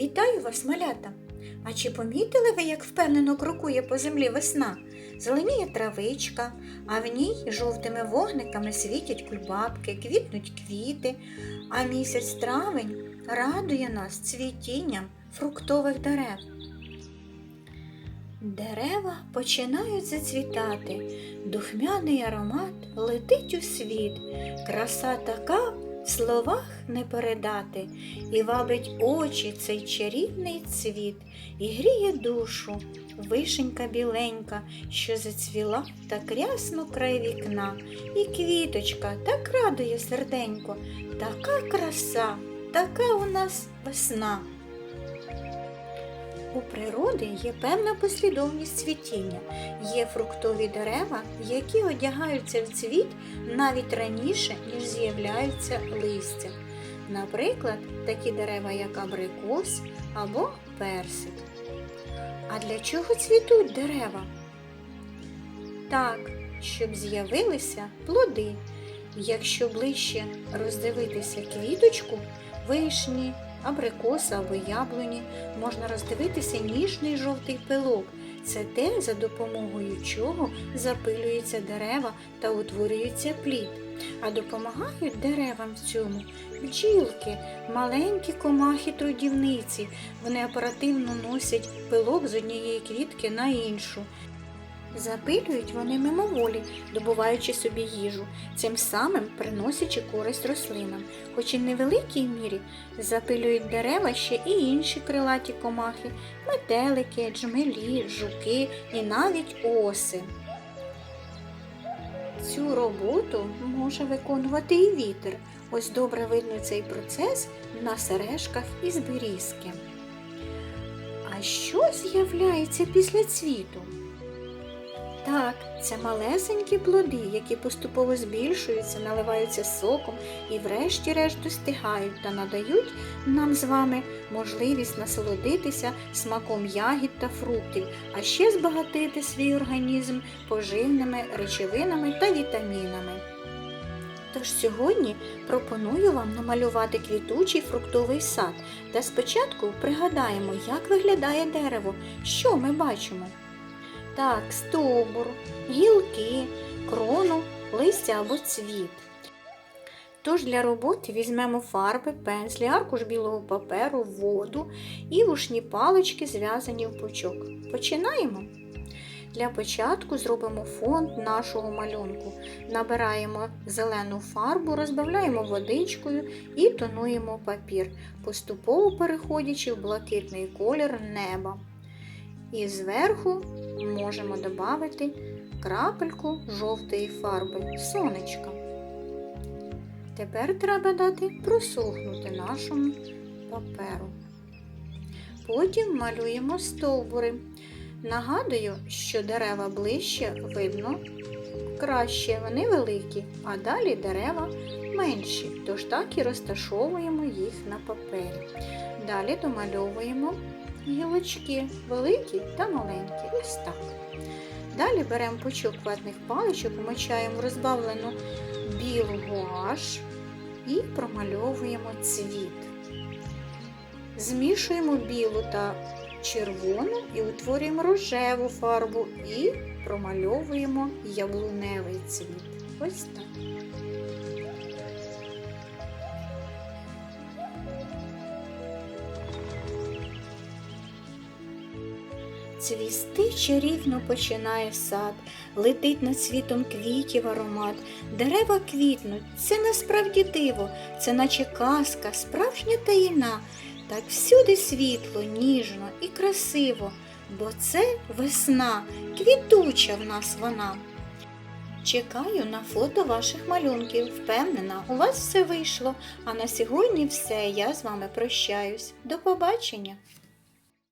Вітаю вас, малята! А чи помітили ви, як впевнено крокує по землі весна? Зеленіє травичка, а в ній жовтими вогниками світять кульбабки, квітнуть квіти, а місяць травень радує нас цвітінням фруктових дерев. Дерева починають зацвітати, духмяний аромат летить у світ, краса така словах не передати, і вабить очі цей чарівний цвіт, і гріє душу вишенька біленька, що зацвіла так рясно край вікна, і квіточка так радує серденько, така краса, така у нас весна. У природи є певна послідовність цвітіння. Є фруктові дерева, які одягаються в цвіт навіть раніше, ніж з'являються листя. Наприклад, такі дерева, як абрикос або персик. А для чого цвітуть дерева? Так, щоб з'явилися плоди. Якщо ближче роздивитися квіточку, вишні, абрикоса або яблуні, можна роздивитися ніжний жовтий пилок. Це те, за допомогою чого запилюються дерева та утворюється плід. А допомагають деревам в цьому бджілки, маленькі комахи трудівниці. Вони оперативно носять пилок з однієї квітки на іншу. Запилюють вони мимоволі, добуваючи собі їжу, цим самим приносячи користь рослинам. Хоч і в невеликій мірі запилюють дерева ще і інші крилаті комахи, метелики, джмелі, жуки і навіть оси. Цю роботу може виконувати і вітер. Ось добре видно цей процес на сережках із берізки. А що з'являється після цвіту? Так, це малесенькі плоди, які поступово збільшуються, наливаються соком і врешті-решт достигають та надають нам з вами можливість насолодитися смаком ягід та фруктів, а ще збагатити свій організм поживними речовинами та вітамінами. Тож сьогодні пропоную вам намалювати квітучий фруктовий сад та спочатку пригадаємо, як виглядає дерево, що ми бачимо. Так, стовбур, гілки, крону, листя або цвіт. Тож для роботи візьмемо фарби, пензлі, аркуш білого паперу, воду і вушні палички, зв'язані в пучок. Починаємо. Для початку зробимо фон нашого малюнку. Набираємо зелену фарбу, розбавляємо водичкою і тонуємо папір, поступово переходячи в блакитний колір неба. І зверху можемо додати крапельку жовтої фарби сонечка. Тепер треба дати просохнути нашому паперу. Потім малюємо стовбури. Нагадую, що дерева ближче видно краще, вони великі, а далі дерева менші, тож так і розташовуємо їх на папері. Далі домальовуємо гілочки великі та маленькі. Ось так. Далі беремо пучок ватних паличок, вмочаємо розбавлену білу гуаш і промальовуємо цвіт. Змішуємо білу та червону і утворюємо рожеву фарбу і промальовуємо яблуневий цвіт. Ось так. Цвісти чарівно починає сад, летить над світом квітів аромат, дерева квітнуть, це насправді диво, це наче казка, справжня таїна. Так всюди світло, ніжно і красиво, бо це весна, квітуча в нас вона. Чекаю на фото ваших малюнків. Впевнена, у вас все вийшло. А на сьогодні все. Я з вами прощаюсь. До побачення!